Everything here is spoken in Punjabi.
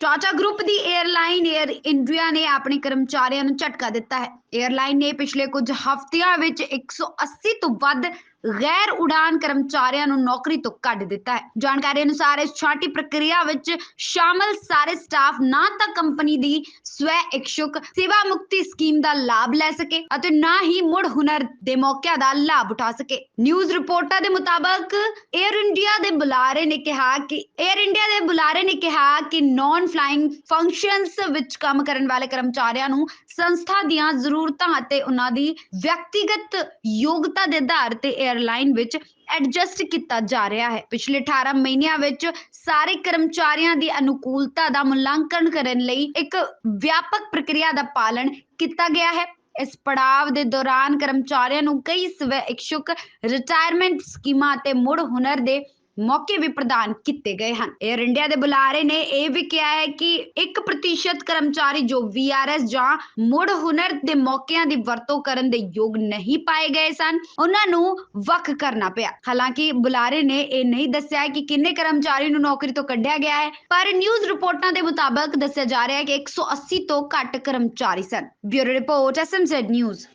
ਟਾਟਾ ਗਰੁੱਪ ਦੀ ਏਅਰਲਾਈਨ ਏਅਰ ਇੰਡੀਆ ਨੇ ਆਪਣੇ ਕਰਮਚਾਰੀਆਂ ਨੂੰ ਝਟਕਾ ਦਿੱਤਾ ਹੈ। ਏਅਰਲਾਈਨ ਨੇ ਪਿਛਲੇ ਕੁੱਝ ਹਫ਼ਤਿਆਂ ਵਿੱਚ 180 ਤੋਂ ਵੱਧ ਗੈਰ ਉਡਾਨ ਕਰਮਚਾਰੀਆਂ ਨੂੰ ਨੌਕਰੀ ਤੋਂ ਕੱਢ ਦਿੱਤਾ ਹੈ। ਜਾਣਕਾਰੀ ਅਨੁਸਾਰ ਇਸ ਛਾਂਟੀ ਪ੍ਰਕਿਰਿਆ ਵਿੱਚ ਸ਼ਾਮਲ ਸਾਰੇ ਸਟਾਫ ਨਾ ਤਾਂ ਕੰਪਨੀ ਦੀ ਸਵੈ ਇਛੁਕ ਸੇਵਾ ਮੁਕਤੀ ਸਕੀਮ ਦਾ ਲਾਭ ਲੈ ਸਕੇ ਅਤੇ ਨਾ ਹੀ ਮੁੜ ਹੁਨਰ ਦੇ ਮੌਕਿਆਂ ਦਾ ਲਾਭ ਉਠਾ ਸਕੇ। ਨਿਊਜ਼ ਰਿਪੋਰਟਾਂ ਦੇ ਮੁਤਾਬਕ 에ਅਰ ਇੰਡੀਆ ਦੇ ਬੁਲਾਰੇ ਨੇ ਕਿਹਾ ਕਿ 에ਅਰ ਇੰਡੀਆ ਦੇ ਬੁਲਾਰੇ ਨੇ ਕਿਹਾ ਕਿ ਨਾਨ ਫਲਾਈਂਗ ਫੰਕਸ਼ਨਸ ਵਿੱਚ ਕੰਮ ਕਰਨ ਵਾਲੇ ਕਰਮਚਾਰੀਆਂ ਨੂੰ ਸੰਸਥਾ ਦੀਆਂ ਜ਼ਰੂਰਤਾਂ ਅਤੇ ਉਹਨਾਂ ਦੀ ਵਿਅਕਤੀਗਤ ਯੋਗਤਾ ਦੇ ਆਧਾਰ ਤੇ 에ਅਰਲਾਈਨ ਵਿੱਚ ਐਡਜਸਟ ਕੀਤਾ ਜਾ ਰਿਹਾ ਹੈ। ਪਿਛਲੇ 18 ਮਹੀਨਿਆਂ ਵਿੱਚ ਸਾਰੇ ਕਰਮਚਾਰੀਆਂ ਦੀ ਅਨੁਕੂਲਤਾ ਦਾ ਮੁਲਾਂਕਣ ਕਰਨ ਲਈ ਇੱਕ ਵਿਆਪਕ ਪ੍ਰਕਿਰਿਆ ਦਾ ਪਾਲਣ ਕੀਤਾ ਗਿਆ ਹੈ। ਇਸ ਪੜਾਵ ਦੇ ਦੌਰਾਨ ਕਰਮਚਾਰੀਆਂ ਨੂੰ ਕਈ ਸਵੈ ਇਛੁਕ ਰਿਟਾਇਰਮੈਂਟ ਸਕੀਮਾਂ ਅਤੇ ਮੁੜ ਹੁਨਰ ਦੇ ਮੌਕੇ ਵੀ ਪ੍ਰਦਾਨ ਕੀਤੇ ਗਏ ਹਨ। 에ਅਰ ਇੰਡੀਆ ਦੇ ਬੁਲਾਰੇ ਨੇ। ਇਹ ਵੀ ਕਿਹਾ ਹੈ ਕਿ 1% ਕਰਮਚਾਰੀ ਜੋ VRS ਜਾਂ ਮੁੜ ਹੁਨਰ ਦੇ ਮੌਕਿਆਂ ਦੀ ਵਰਤੋਂ ਕਰਨ ਦੇ ਯੋਗ ਨਹੀਂ ਪਾਏ ਗਏ ਸਨ, ਉਹਨਾਂ ਨੂੰ ਵੱਖ ਕਰਨਾ ਪਿਆ। ਹਾਲਾਂਕਿ ਬੁਲਾਰੇ ਨੇ, ਇਹ ਨਹੀਂ ਦੱਸਿਆ ਕਿ ਕਿੰਨੇ ਕਰਮਚਾਰੀ ਨੂੰ ਨੌਕਰੀ ਤੋਂ ਕੱਢਿਆ ਗਿਆ ਹੈ, ਪਰ ਨਿਊਜ਼ ਰਿਪੋਰਟਾਂ ਦੇ ਮੁਤਾਬਕ ਦੱਸਿਆ ਜਾ ਰਿਹਾ ਹੈ ਕਿ 180 ਤੋਂ ਘੱਟ ਕਰਮਚਾਰੀ ਸਨ। Bureau report S M Z news